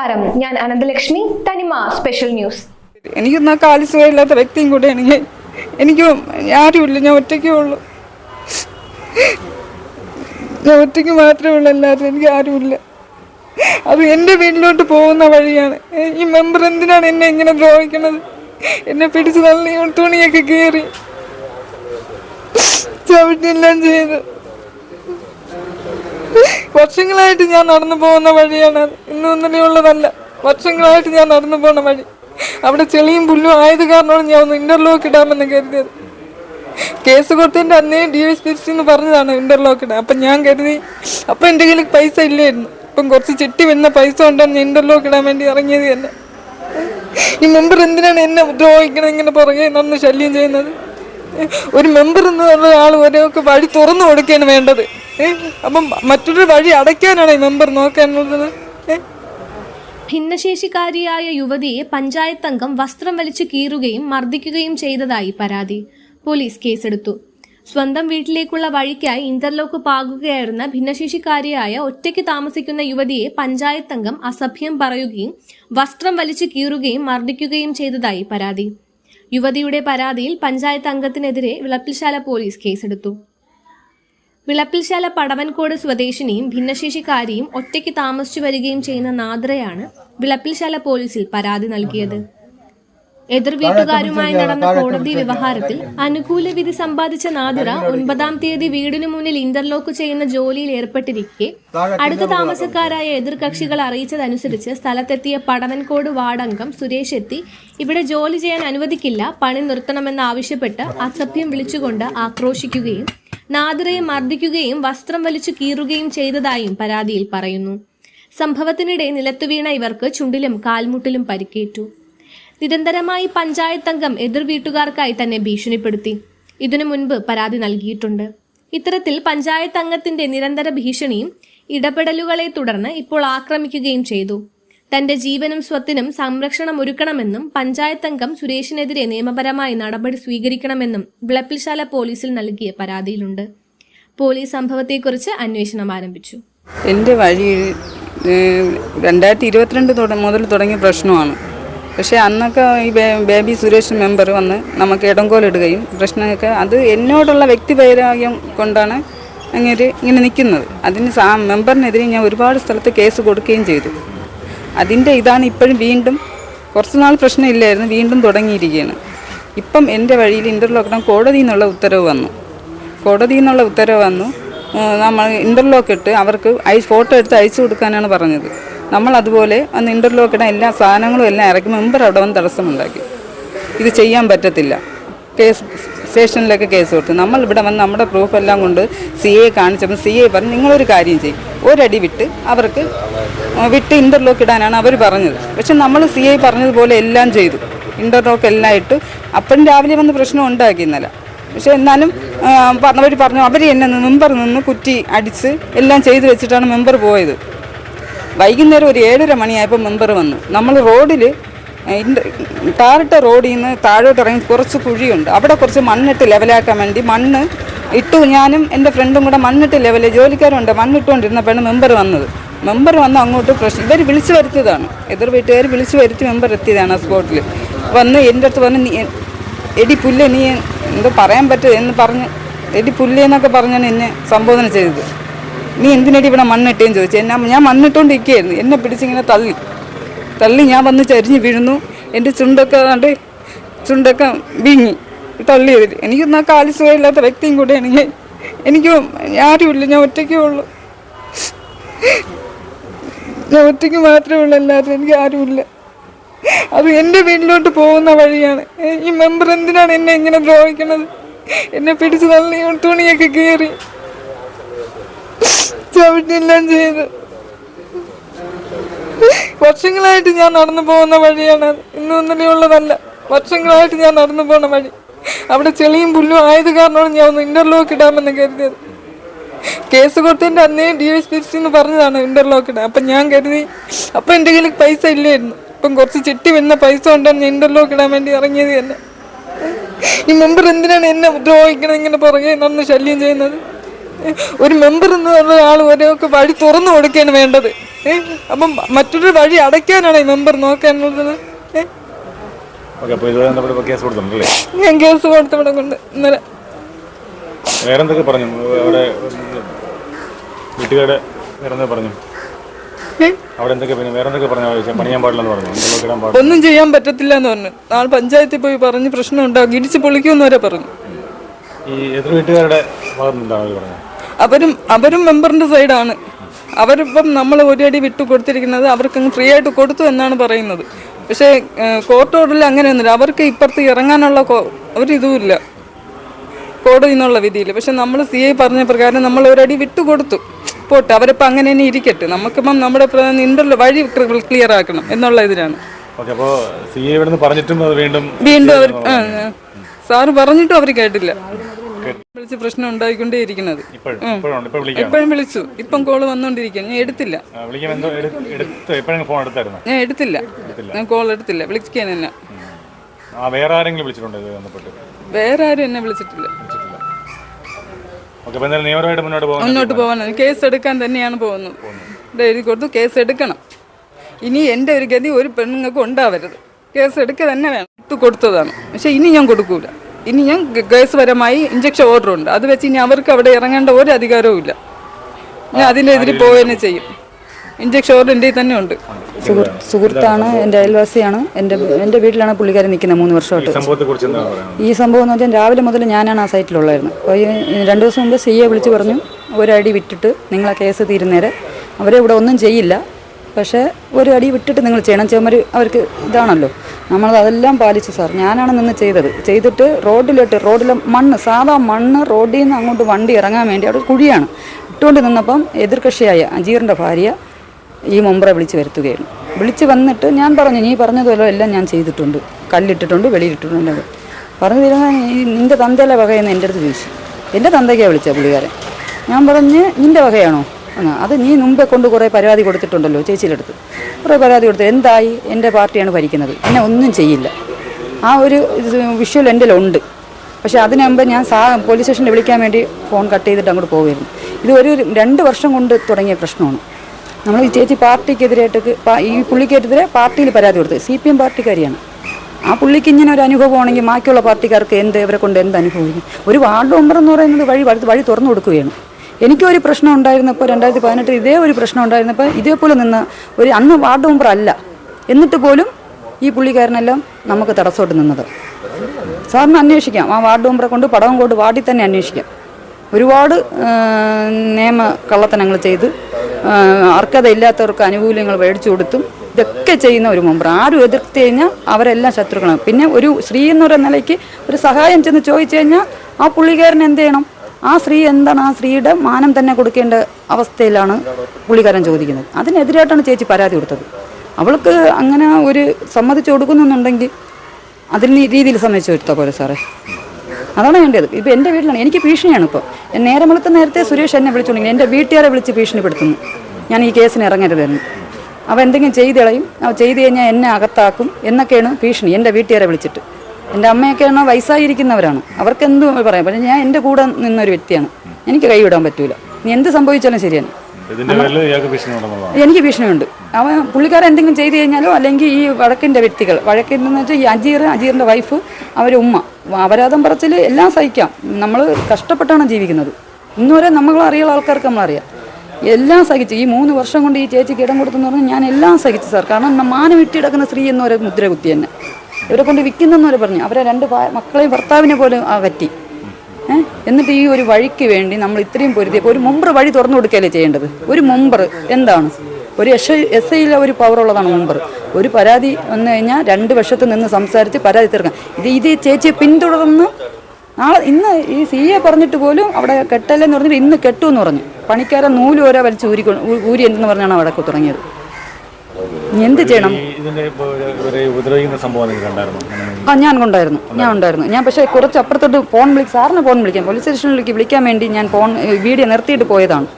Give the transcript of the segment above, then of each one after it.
നമസ്കാരം. ഞാൻ അനന്തലക്ഷ്മി തനിമ സ്പെഷ്യൽ ന്യൂസ്. എനിക്കൊന്നും കാലി സുഖമില്ലാത്ത വ്യക്തിയും കൂടെ എനിക്ക് എനിക്ക് ആരുമില്ല. ഞാൻ ഒറ്റയ്ക്കേ ഉള്ളൂ. ഞാൻ ഒറ്റയ്ക്ക് മാത്രമേ ഉള്ളൂ അല്ലാതെ എനിക്ക് ആരുമില്ല. അത് എന്റെ വീട്ടിലോട്ട് പോകുന്ന വഴിയാണ്. ഈ മെമ്പർ എന്തിനാണ് എന്നെ ഇങ്ങനെ ദ്രോഹിക്കണത്? എന്നെ പിടിച്ച് നല്ല തുണിയൊക്കെ കയറി ചവിട്ടിയെല്ലാം ചെയ്ത്? വർഷങ്ങളായിട്ട് ഞാൻ നടന്നു പോകുന്ന വഴിയാണ്. ഇന്നും ഇന്നലെ ഉള്ളതല്ല. വർഷങ്ങളായിട്ട് ഞാൻ നടന്നു പോകുന്ന വഴി. അവിടെ ചെളിയും പുല്ലും ആയത് കാരണമാണ് ഞാൻ ഒന്ന് ഇന്റർലോക്ക് ഇടാമെന്ന് കരുതിയത്. കേസ് കൊടുത്തതിന്റെ അന്നേ ഡി എസ് പി എന്ന് പറഞ്ഞതാണ് ഇന്റർലോക്ക് ഇടാൻ. അപ്പം ഞാൻ കരുതി അപ്പം എന്റെ കയ്യിൽ പൈസ ഇല്ലായിരുന്നു. ഇപ്പം കുറച്ച് ചിട്ടി വരുന്ന പൈസ കൊണ്ടാണ് ഞാൻ ഇന്റർലോക്ക് ഇടാൻ വേണ്ടി ഇറങ്ങിയത് തന്നെ. ഈ മെമ്പർ എന്തിനാണ് എന്നെ ദ്രോഹിക്കണം ഇങ്ങനെ പുറകെ നടന്ന് ശല്യം ചെയ്യുന്നത്? ഒരു മെമ്പർ എന്നുള്ള ആൾ ഒരൊക്കെ വഴി തുറന്നു കൊടുക്കുകയാണ് വേണ്ടത്? അപ്പം മറ്റൊരു വഴി അടയ്ക്കാനാണ് ഈ മെമ്പർ നോക്കാനുള്ളത്? ഭിന്നശേഷിക്കാരിയായ യുവതിയെ പഞ്ചായത്ത് അംഗം വസ്ത്രം വലിച്ചു കീറുകയും മർദ്ദിക്കുകയും ചെയ്തതായി പരാതി. പോലീസ് കേസെടുത്തു. സ്വന്തം വീട്ടിലേക്കുള്ള വഴിക്കായി ഇന്റർലോക്ക് പാകുകയായിരുന്ന ഭിന്നശേഷിക്കാരിയായ ഒറ്റയ്ക്ക് താമസിക്കുന്ന യുവതിയെ പഞ്ചായത്ത് അംഗം അസഭ്യം പറയുകയും വസ്ത്രം വലിച്ചു കീറുകയും മർദ്ദിക്കുകയും ചെയ്തതായി പരാതി. യുവതിയുടെ പരാതിയിൽ പഞ്ചായത്ത് അംഗത്തിനെതിരെ വിളപ്പിൽശാല പോലീസ് കേസെടുത്തു. വിളപ്പിൽശാല പടവൻകോട് സ്വദേശിനിയും ഭിന്നശേഷിക്കാരിയും ഒറ്റയ്ക്ക് താമസിച്ചു വരികയും ചെയ്യുന്ന നാദ്രയാണ് വിളപ്പിൽശാല പോലീസിൽ പരാതി നൽകിയത്. എതിർ വീട്ടുകാരുമായി നടന്ന കോടതി വ്യവഹാരത്തിൽ അനുകൂല വിധി സമ്പാദിച്ച നാദിറ ഒൻപതാം തീയതി വീടിനു മുന്നിൽ ഇന്റർലോക്ക് ചെയ്യുന്ന ജോലിയിൽ ഏർപ്പെട്ടിരിക്കെ അടുത്ത താമസക്കാരായ എതിർകക്ഷികൾ അറിയിച്ചതനുസരിച്ച് സ്ഥലത്തെത്തിയ പടവൻകോട് വാർഡംഗം സുരേഷ് എത്തി. ഇവിടെ ജോലി ചെയ്യാൻ അനുവദിക്കില്ല പണി നിർത്തണമെന്ന് ആവശ്യപ്പെട്ട് അസഭ്യം വിളിച്ചുകൊണ്ട് ആക്രോശിക്കുകയും നാദിറയെ മർദ്ദിക്കുകയും വസ്ത്രം വലിച്ചു കീറുകയും ചെയ്തതായും പരാതിയിൽ പറയുന്നു. സംഭവത്തിനിടെ നിലത്തുവീണ ഇവർക്ക് ചുണ്ടിലും കാൽമുട്ടിലും പരിക്കേറ്റു. നിരന്തരമായി പഞ്ചായത്ത് അംഗം എതിർ വീട്ടുകാർക്കായി തന്നെ ഭീഷണിപ്പെടുത്തി. ഇതിനു മുൻപ് പരാതി നൽകിയിട്ടുണ്ട്. ഇത്തരത്തിൽ പഞ്ചായത്ത് അംഗത്തിന്റെ നിരന്തര ഭീഷണിയും ഇടപെടലുകളെ തുടർന്ന് ഇപ്പോൾ ആക്രമിക്കുകയും ചെയ്തു. തന്റെ ജീവനും സ്വത്തിനും സംരക്ഷണം ഒരുക്കണമെന്നും പഞ്ചായത്ത് അംഗം സുരേഷിനെതിരെ നിയമപരമായി നടപടി സ്വീകരിക്കണമെന്നും വിളപ്പിൽശാല പോലീസിൽ നൽകിയ പരാതിയിലുണ്ട്. പോലീസ് സംഭവത്തെക്കുറിച്ച് അന്വേഷണം ആരംഭിച്ചു. എന്റെ ഏഹ്, രണ്ടായിരത്തി ഇരുപത്തിരണ്ട് മുതൽ തുടങ്ങിയ പ്രശ്നമാണ്. പക്ഷേ അന്നൊക്കെ ഈ ബേബി സുരേഷ് മെമ്പർ വന്ന് നമുക്ക് ഇടങ്കോലിടുകയും പ്രശ്നമൊക്കെ അത് എന്നോടുള്ള വ്യക്തിവൈരാഗ്യം കൊണ്ടാണ് അങ്ങനെ ഇങ്ങനെ നിൽക്കുന്നത് അതിന് മെമ്പറിനെതിരെ ഞാൻ ഒരുപാട് സ്ഥലത്ത് കേസ് കൊടുക്കുകയും ചെയ്തു. അതിന്റെ ഇതാണ് ഇപ്പോഴും വീണ്ടും കുറച്ച് നാൾ പ്രശ്നമില്ലായിരുന്നു വീണ്ടും തുടങ്ങിയിരിക്കുകയാണ്. ഇപ്പം എന്റെ വഴിയിൽ ഇന്റർലോക്ക് ഇടാൻ കോടതിയിൽ നിന്നുള്ള ഉത്തരവ് വന്നു. കോടതിയിൽ നിന്നുള്ള ഉത്തരവ് വന്നു. നമ്മൾ ഇന്റർലോക്ക് ഇട്ട് അവർക്ക് അയച്ച് ഫോട്ടോ എടുത്ത് അയച്ചു കൊടുക്കാനാണ് പറഞ്ഞത്. നമ്മൾ അതുപോലെ അന്ന് ഇന്റർലോക്ക് ഇടാൻ എല്ലാ സാധനങ്ങളും എല്ലാം ഇറക്കി മെമ്പർ അവിടെ വന്ന് തടസ്സമുണ്ടാക്കി. ഇത് ചെയ്യാൻ പറ്റത്തില്ല. കേസ് സ്റ്റേഷനിലൊക്കെ കേസ് കൊടുത്തു നമ്മൾ ഇവിടെ വന്ന് നമ്മുടെ പ്രൂഫ് എല്ലാം കൊണ്ട് സി എ കാണിച്ചപ്പോൾ സി എ പറഞ്ഞു നിങ്ങളൊരു കാര്യം ചെയ്യും. ഒരടി വിട്ട് അവർക്ക് വിട്ട് ഇന്റർലോക്ക് ഇടാനാണ് അവർ പറഞ്ഞത്. പക്ഷെ നമ്മൾ സി ഐ പറഞ്ഞതുപോലെ എല്ലാം ചെയ്തു. ഇന്റർലോക്ക് എല്ലാം ഇട്ട് അപ്പം രാവിലെ വന്ന് പ്രശ്നം ഉണ്ടാക്കി ഇന്നലെ പക്ഷേ എന്നാലും പറഞ്ഞവർ പറഞ്ഞു അവർ എന്നെ മെമ്പർ നിന്ന് കുറ്റി അടിച്ച് എല്ലാം ചെയ്തു വെച്ചിട്ടാണ് മെമ്പർ പോയത്. വൈകുന്നേരം ഒരു ഏഴര മണിയായപ്പോൾ മെമ്പർ വന്നു. നമ്മൾ റോഡിൽ ടാറിട്ട റോഡിൽ നിന്ന് താഴോട്ട് ഇറങ്ങി കുറച്ച് കുഴിയുണ്ട്. അവിടെ കുറച്ച് മണ്ണിട്ട് ലെവലാക്കാൻ വേണ്ടി മണ്ണ് ഇട്ടു. ഞാനും എന്റെ ഫ്രണ്ടും കൂടെ മണ്ണിട്ട് ലെവൽ ജോലിക്കാരുണ്ട്. മണ്ണിട്ടുകൊണ്ടിരുന്നപ്പോഴാണ് മെമ്പർ വന്നത്. മെമ്പർ വന്ന് അങ്ങോട്ട് പ്രശ്നം ഇവർ വിളിച്ചു വരുത്തിയതാണ്. എതിർ വീട്ടുകാർ വിളിച്ചു വരുത്തി മെമ്പർ എത്തിയതാണ് ആ സ്പോട്ടിൽ വന്ന് എന്റെ അടുത്ത് വന്ന് നീ എടി പുല്ല് നീ എന്തോ പറയാൻ പറ്റുമോ? എന്ന് പറഞ്ഞ് എടി പുല്ല് എന്നൊക്കെ പറഞ്ഞാണ് എന്നെ സംബോധന ചെയ്തത്. നീ എന്തിനടി ഇവിടെ മണ്ണിട്ടേന്ന് ചോദിച്ചു? എന്നാ ഞാൻ മണ്ണിട്ടുകൊണ്ടിരിക്കുകയായിരുന്നു എന്നെ പിടിച്ചിങ്ങനെ തള്ളി. തള്ളി ഞാൻ വന്ന് ചരിഞ്ഞ് വീഴുന്നു. എന്റെ ചുണ്ടൊക്കെ കണ്ട് ചുണ്ടൊക്കെ വീങ്ങി. തള്ളിയതിൽ എനിക്കൊന്നും ആ കാൽ സുഖമില്ലാത്ത വ്യക്തിയും കൂടെയാണ് ഞാൻ. എനിക്ക് ആരുമില്ല. ഞാൻ ഒറ്റയ്ക്കേ ഉള്ളൂ. ഞാൻ ഒറ്റയ്ക്ക് മാത്രമേ ഉള്ളൂ അല്ലാതെ എനിക്ക് ആരുമില്ല. അത് എന്റെ വീട്ടിലോട്ട് പോകുന്ന വഴിയാണ്. ഈ മെമ്പർ എന്തിനാണ് എന്നെ ഇങ്ങനെ ദ്രോഹിക്കണത്? എന്നെ പിടിച്ച് തള്ളി തുണിയൊക്കെ കീറി. ചവിട്ടിയെല്ലാം ചെയ്ത്. വർഷങ്ങളായിട്ട് ഞാൻ നടന്നു പോകുന്ന വഴിയാണ്. ഇന്നൊന്നിലുള്ളതല്ല വർഷങ്ങളായിട്ട് ഞാൻ നടന്നു പോകുന്ന വഴി. അവിടെ ചെളിയും പുല്ലും ആയത് കാരണമാണ് ഞാൻ ഒന്ന് ഇന്റർലോക്ക് ഇടാമെന്ന് കരുതിയത്. കേസ് കൊടുത്തതിന്റെ അന്നേ ഡി എസ് പി എന്ന് പറഞ്ഞതാണ് ഇന്റർലോക്ക് ഇടാൻ. അപ്പം ഞാൻ കരുതി അപ്പം എന്റെ കയ്യിൽ പൈസ ഇല്ലായിരുന്നു. ഇപ്പം കുറച്ച് ചിട്ടി വരുന്ന പൈസ കൊണ്ടാണ് ഞാൻ ഇന്റർലോക്ക് ഇടാൻ വേണ്ടി ഇറങ്ങിയത് തന്നെ. ഈ മെമ്പർ എന്തിനാണ് എന്നെ ദ്രോഹിക്കണം ഇങ്ങനെ പുറകെ നടന്ന് ശല്യം ചെയ്യുന്നത്? ഒരു മെമ്പർ എന്ന് പറഞ്ഞ ആൾ ഒരേ വഴി തുറന്നു കൊടുക്കുകയാണ് വേണ്ടത്. അപ്പം മറ്റൊരു വഴി അടയ്ക്കാനാണ് ഈ മെമ്പർ നോക്കാനുള്ളത്. ഞാൻ കേസ് കൊടുത്തവിടെ കൊണ്ട് ഇന്നലെ. വേറെന്തൊക്കെ പറഞ്ഞു? അവിടെ വീട്ടുകാരുടെ പറഞ്ഞു? അവിടെ എന്തൊക്കെ പിന്നെ വേറെ എന്തൊക്കെ പറഞ്ഞു ആവശ്യം പണിയാൻ പാടില്ലെന്ന് പറഞ്ഞു. ഒന്നും ചെയ്യാൻ പറ്റത്തില്ല എന്ന് പറഞ്ഞു. നാളെ പഞ്ചായത്തിൽ പോയി പറഞ്ഞ് പ്രശ്നം ഉണ്ടാകും ഇടിച്ച് പൊളിക്കുമെന്ന് വരെ പറഞ്ഞു. ഈ എതിർ വീട്ടുകാരുടെ ഭാഗത്ത് നിന്നാണ് അവർ പറഞ്ഞത്. അവരും അവരും മെമ്പറിന്റെ സൈഡാണ് അവരിപ്പം നമ്മൾ ഒരു അടി വിട്ടു കൊടുത്തിരിക്കുന്നത് അവർക്ക് ഫ്രീ ആയിട്ട് കൊടുത്തു എന്നാണ് പറയുന്നത്. പക്ഷേ കോർട്ട് ഓർഡറിൽ അങ്ങനെയൊന്നുമില്ല. അവർക്ക് ഇപ്പുറത്ത് ഇറങ്ങാനുള്ള ഒരിതുമില്ല കോടതി എന്നുള്ള വിധിയിൽ. പക്ഷെ നമ്മൾ സി ഐ പറഞ്ഞ പ്രകാരം നമ്മൾ ഒരടി വിട്ടു കൊടുത്തു. പോട്ടെ അവരിപ്പോൾ അങ്ങനെ തന്നെ ഇരിക്കട്ടെ. നമുക്കിപ്പം നമ്മുടെ ഇന്റർവ്യൂ വഴി ക്ലിയർ ആക്കണം എന്നുള്ള ഇതിലാണ്. വീണ്ടും വീണ്ടും അവർ. സാറ് പറഞ്ഞിട്ടും അവർ കേട്ടില്ല. വിളിച്ച് പ്രശ്നം ഉണ്ടായിക്കൊണ്ടേ ഇരിക്കുന്നത് ഇപ്പോഴും വിളിച്ചു. ഇപ്പം കോൾ വന്നോണ്ടിരിക്കുക ഞാൻ എടുത്തില്ല. ഞാൻ എടുത്തില്ല. ഞാൻ കോൾ എടുത്തില്ല. വിളിക്കാൻ എന്നെ വേറെ ആരെങ്കിലും വിളിച്ചിട്ടുണ്ടോ വേറെ ആരും എന്നെ വിളിച്ചിട്ടില്ല. മുന്നോട്ട് പോകാൻ കേസ് എടുക്കാൻ തന്നെയാണ് പോകുന്നത്. ഇത് എഴുതി കൊടുത്തു കേസ് എടുക്കണം. ഇനി എന്റെ ഒരു ഗതി ഒരു പെണ്ണുങ്ങൾക്ക് ഉണ്ടാവരുത്. കേസ് എടുക്കുക തന്നെ വേണം. ഇട്ട് കൊടുത്തതാണ്. പക്ഷെ ഇനി ഞാൻ കൊടുക്കൂല. ഇനി ഞാൻ ഗ- കേസ് പരമായി ഇഞ്ചക്ഷൻ ഓർഡർ ഉണ്ട്. അത് വെച്ച് ഇനി അവർക്ക് അവിടെ ഇറങ്ങേണ്ട ഒരു അധികാരവും ഇല്ല. ഞാൻ അതിനെതിരെ പോവുകയെന്നെ ചെയ്യും. ഇഞ്ചക്ഷൻ ഓർഡർ എന്റെ തന്നെ ഉണ്ട്. സുഹൃത്ത് സുഹൃത്താണ് എന്റെ അയൽവാസിയാണ്. എന്റെ എന്റെ വീട്ടിലാണ് പുള്ളിക്കാരൻ നിൽക്കുന്നത് മൂന്ന് വർഷമായിട്ട്. ഈ സംഭവം എന്ന് പറഞ്ഞാൽ രാവിലെ മുതൽ ഞാനാണ് ആ സൈറ്റിലുള്ളായിരുന്നു. അപ്പോൾ ഈ രണ്ട് ദിവസം മുമ്പ് സി എ വിളിച്ച് പറഞ്ഞു ഒരടി അടി വിട്ടിട്ട് നിങ്ങൾ കേസ് തീരുന്നേരെ. അവരെ ഇവിടെ ഒന്നും ചെയ്യില്ല. പക്ഷേ ഒരു അടി വിട്ടിട്ട് നിങ്ങൾ ചെയ്യണം. ചുമര് അവർക്ക് ഇതാണല്ലോ. നമ്മൾ അതെല്ലാം പാലിച്ചു സാർ. ഞാനാണ് നിന്ന് ചെയ്തത്. ചെയ്തിട്ട് റോഡിലിട്ട് റോഡിലെ മണ്ണ് സാധാ മണ്ണ് റോഡിൽ നിന്ന് അങ്ങോട്ട് വണ്ടി ഇറങ്ങാൻ വേണ്ടി അവിടെ കുഴിയാണ്. ഇട്ടുകൊണ്ട് നിന്നപ്പം എതിർകക്ഷിയായ അജീറിന്റെ ഭാര്യ ഈ മുമ്പറെ വിളിച്ച് വരുത്തുകയായിരുന്നു. വിളിച്ച് വന്നിട്ട് ഞാൻ പറഞ്ഞു നീ പറഞ്ഞതുപോലെ എല്ലാം ഞാൻ ചെയ്തിട്ടുണ്ട്. കല്ലിട്ടിട്ടുണ്ട് വെളിയിലിട്ടിട്ടുണ്ട് പറഞ്ഞു തരുന്ന നിന്റെ തന്തയിലെ വകയെന്ന് എന്റെ അടുത്ത് ചോദിച്ചു. എന്റെ തന്തയ്ക്കാണ് വിളിച്ച പുള്ളിക്കാരൻ. ഞാൻ പറഞ്ഞ് നിന്റെ വകയാണോ? അത് നീ മുമ്പേ കൊണ്ട് കുറേ പരാതി കൊടുത്തിട്ടുണ്ടല്ലോ ചേച്ചിയുടെ അടുത്ത്. കുറേ പരാതി കൊടുത്തു എന്തായി? എന്റെ പാർട്ടിയാണ് ഭരിക്കുന്നത്. എന്നെ ഒന്നും ചെയ്യില്ല. ആ ഒരു വിഷ്വൽ എന്റെ ഉണ്ട് പക്ഷേ അതിന് മുമ്പ് ഞാൻ സാ പോലീസ് സ്റ്റേഷനിൽ വിളിക്കാൻ വേണ്ടി ഫോൺ കട്ട് ചെയ്തിട്ട് അങ്ങോട്ട് പോകുമായിരുന്നു ഇത് ഒരു രണ്ട് വർഷം കൊണ്ട് തുടങ്ങിയ പ്രശ്നമാണ്. നമ്മൾ ഈ ചേച്ചി പാർട്ടിക്കെതിരായിട്ട് ഈ പുള്ളിക്കെതിരെ പാർട്ടിയിൽ പരാതി കൊടുത്ത്. സി പി എം പാർട്ടിക്കാരിയാണ്. ആ പുള്ളിക്ക് ഇങ്ങനെ ഒരു അനുഭവമാണെങ്കിൽ ബാക്കിയുള്ള പാർട്ടിക്കാർക്ക് എന്ത് ഇവരെ കൊണ്ട് എന്ത് അനുഭവിക്കും? ഒരു വാർഡ് മെമ്പർ എന്ന് പറയുന്നത് വഴി വഴി തുറന്നു കൊടുക്കുകയാണ്. എനിക്കൊരു പ്രശ്നം ഉണ്ടായിരുന്നപ്പോൾ രണ്ടായിരത്തി പതിനെട്ടിൽ ഇതേ ഒരു പ്രശ്നം ഉണ്ടായിരുന്നപ്പോൾ ഇതേപോലെ നിന്ന് ഒരു അന്ന് വാർഡ് മെമ്പർ അല്ല. എന്നിട്ട് പോലും ഈ പുള്ളിക്കാരനെല്ലാം നമുക്ക് തടസ്സമായിട്ട് നിന്നത്. സാറിന് അന്വേഷിക്കാം. ആ വാർഡ് മെമ്പറെ കൊണ്ട് പടവും കൊണ്ട് വാർഡിൽ തന്നെ അന്വേഷിക്കാം. ഒരുപാട് നിയമ കള്ളത്തനങ്ങൾ ചെയ്ത് അർഹതയില്ലാത്തവർക്ക് ആനുകൂല്യങ്ങൾ മേടിച്ചു കൊടുത്തും ഇതൊക്കെ ചെയ്യുന്ന ഒരു മെമ്പർ. ആരും എതിർത്ത് കഴിഞ്ഞാൽ അവരെല്ലാം ശത്രുക്കളാണ്. പിന്നെ ഒരു സ്ത്രീ എന്ന് പറയുന്ന നിലയ്ക്ക് ഒരു സഹായം ചെന്ന് ചോദിച്ചു കഴിഞ്ഞാൽ ആ പുള്ളിക്കാരൻ എന്ത് ചെയ്യണം? ആ സ്ത്രീ എന്താണ് ആ സ്ത്രീയുടെ മാനം തന്നെ കൊടുക്കേണ്ട അവസ്ഥയിലാണ് പുള്ളിക്കാരൻ ചോദിക്കുന്നത്. അതിനെതിരായിട്ടാണ് ചേച്ചി പരാതി കൊടുത്തത്. അവൾക്ക് അങ്ങനെ ഒരു സമ്മതിച്ചു കൊടുക്കുന്നുണ്ടെങ്കിൽ അതിന് രീതിയിൽ സമ്മതിച്ചു കൊടുത്താൽ പോലെ സാറേ. അതാണ് വേണ്ടത്. ഇപ്പം എന്റെ വീട്ടിലാണ്. എനിക്ക് ഭീഷണിയാണ് ഇപ്പോൾ നേരം വെളുത്ത നേരത്തെ സുരേഷ് എന്നെ വിളിച്ചുണ്ടെങ്കിൽ എന്റെ വീട്ടുകാരെ വിളിച്ച് ഭീഷണിപ്പെടുത്തുന്നു. ഞാൻ ഈ കേസിന് ഇറങ്ങരുതെന്ന്. അവ എന്തെങ്കിലും ചെയ്ത് കളയും. അവ ചെയ്ത് കഴിഞ്ഞാൽ എന്നെ അകത്താക്കും എന്നൊക്കെയാണ് ഭീഷണി. എന്റെ വീട്ടുകാരെ വിളിച്ചിട്ട്. എന്റെ അമ്മയൊക്കെയാണ് വയസ്സായിരിക്കുന്നവരാണ്? അവർക്ക് എന്ത് പറയാം? പക്ഷേ ഞാൻ എന്റെ കൂടെ നിന്നൊരു വ്യക്തിയാണ്. എനിക്ക് കൈവിടാൻ പറ്റൂല. നീ എന്ത് സംഭവിച്ചാലും ശരിയാണ്. എനിക്ക് ഭീഷണിയുണ്ട്. അവൻ പുള്ളിക്കാരൻ എന്തെങ്കിലും ചെയ്തു കഴിഞ്ഞാലോ അല്ലെങ്കിൽ ഈ വഴക്കിന്റെ വ്യക്തികൾ വഴക്കിന്റെ വെച്ചാൽ ഈ അജീർ അജീറിന്റെ വൈഫ് അവരെ ഉമ്മ. അപരാധം പറച്ചിൽ എല്ലാം സഹിക്കാം. നമ്മൾ കഷ്ടപ്പെട്ടാണ് ജീവിക്കുന്നത്. ഇന്നുവരെ നമ്മൾ അറിയുള്ള ആൾക്കാർക്ക് നമ്മളറിയാം എല്ലാം സഹിച്ചു ഈ മൂന്ന് വർഷം കൊണ്ട് ഈ ചേച്ചിക്ക് ഇടം കൊടുത്തെന്ന് പറഞ്ഞാൽ ഞാൻ എല്ലാം സഹിച്ചു സാർ. കാരണം മാനം ഇട്ടിടക്കുന്ന സ്ത്രീ എന്നൊരു മുദ്ര കുത്തി തന്നെ. ഇവരെ കൊണ്ട് വിൽക്കുന്നെന്ന് വിൽക്കുന്നെന്നവരെ പറഞ്ഞു. അവരെ രണ്ട് മക്കളെയും ഭർത്താവിനെ പോലും പറ്റി. ഏഹ്? എന്നിട്ട് ഈ ഒരു വഴിക്ക് വേണ്ടി നമ്മൾ ഇത്രയും പൊരുതിയപ്പോൾ ഒരു മുമ്പർ വഴി തുറന്നു കൊടുക്കുകയല്ലേ ചെയ്യേണ്ടത്? ഒരു മുമ്പർ എന്താണ്? ഒരു എസ് എസ് ഐയിലെ ഒരു പവർ ഉള്ളതാണ് മുമ്പർ. ഒരു പരാതി വന്നു കഴിഞ്ഞാൽ രണ്ട് വശത്ത് നിന്ന് സംസാരിച്ച് പരാതി തീർക്കാം. ഇത് ഇത് ചേച്ചിയെ പിന്തുടർന്ന് നാളെ ഇന്ന് ഈ സി എ പറഞ്ഞിട്ട് പോലും അവിടെ കെട്ടല്ലെന്ന് പറഞ്ഞിട്ട് ഇന്ന് കെട്ടു എന്ന് പറഞ്ഞു. പണിക്കാരൻ നൂൽ ഓരോ വലിച്ച് ഊരി ഊരി എന്തെന്ന് പറഞ്ഞാണ് അവിടെ തുടങ്ങിയത്. എന്ത് ചെയ്യണം? ആ ഞാൻ ഉണ്ടായിരുന്നു ഞാൻ ഉണ്ടായിരുന്നു. ഞാൻ പക്ഷേ കുറച്ച് അപ്പുറത്തോട്ട് ഫോൺ വിളിക്കും സാറിന് ഫോൺ വിളിക്കാം. പോലീസ് സ്റ്റേഷനിലേക്ക് വിളിക്കാൻ വേണ്ടി ഞാൻ ഫോൺ വീഡിയോ നിർത്തിയിട്ട് പോയതാണ്.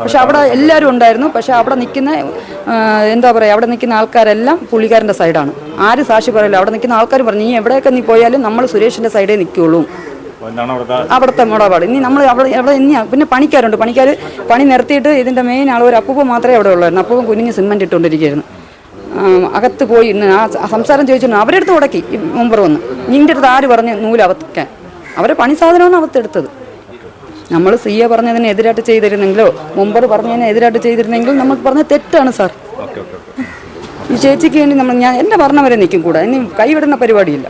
പക്ഷെ അവിടെ എല്ലാവരും ഉണ്ടായിരുന്നു. പക്ഷെ അവിടെ നിൽക്കുന്ന എന്താ പറയുക അവിടെ നിൽക്കുന്ന ആൾക്കാരെല്ലാം പുള്ളിക്കാരന്റെ സൈഡാണ്. ആര് സാക്ഷി പറയില്ല. അവിടെ നിൽക്കുന്ന ആൾക്കാർ പറഞ്ഞു നീ എവിടെയൊക്കെ നീ പോയാലും നമ്മൾ സുരേഷിന്റെ സൈഡേ നിൽക്കുകയുള്ളൂ അവിടുത്തെ മുടപാട് ഇനി നമ്മൾ അവിടെ അവിടെ ഇനിയാ പിന്നെ പണിക്കാരുണ്ട്. പണിക്കാർ പണി നിർത്തിയിട്ട് ഇതിന്റെ മെയിൻ ആൾ ഒരു അപ്പൂപ്പ മാത്രമേ അവിടെ ഉള്ളായിരുന്നു. അപ്പൂപ്പൻ കുഞ്ഞിന് സിമെന്റ് ഇട്ടുകൊണ്ടിരിക്കുകയായിരുന്നു. അകത്ത് പോയി ഇന്ന് ആ സംസാരം ചോദിച്ചു അവരുടെ അടുത്ത് ഉടക്കി മുമ്പർ വന്ന്. നിന്റെ അടുത്ത് ആര് പറഞ്ഞ് നൂൽ അവത്തിക്കാൻ അവരെ പണി സാധനമാണ് അവത്തെടുത്തത് നമ്മൾ സി എ പറഞ്ഞതിന് എതിരായിട്ട് ചെയ്തിരുന്നെങ്കിലോ മുമ്പർ പറഞ്ഞതിന് എതിരായിട്ട് ചെയ്തിരുന്നെങ്കിൽ നമുക്ക് പറഞ്ഞ തെറ്റാണ് സാർ. ഈ ചേച്ചിക്ക് വേണ്ടി നമ്മൾ ഞാൻ എന്നെ പറഞ്ഞവരെ നിൽക്കും കൂടെ. ഇനി കൈവിടുന്ന പരിപാടിയില്ല.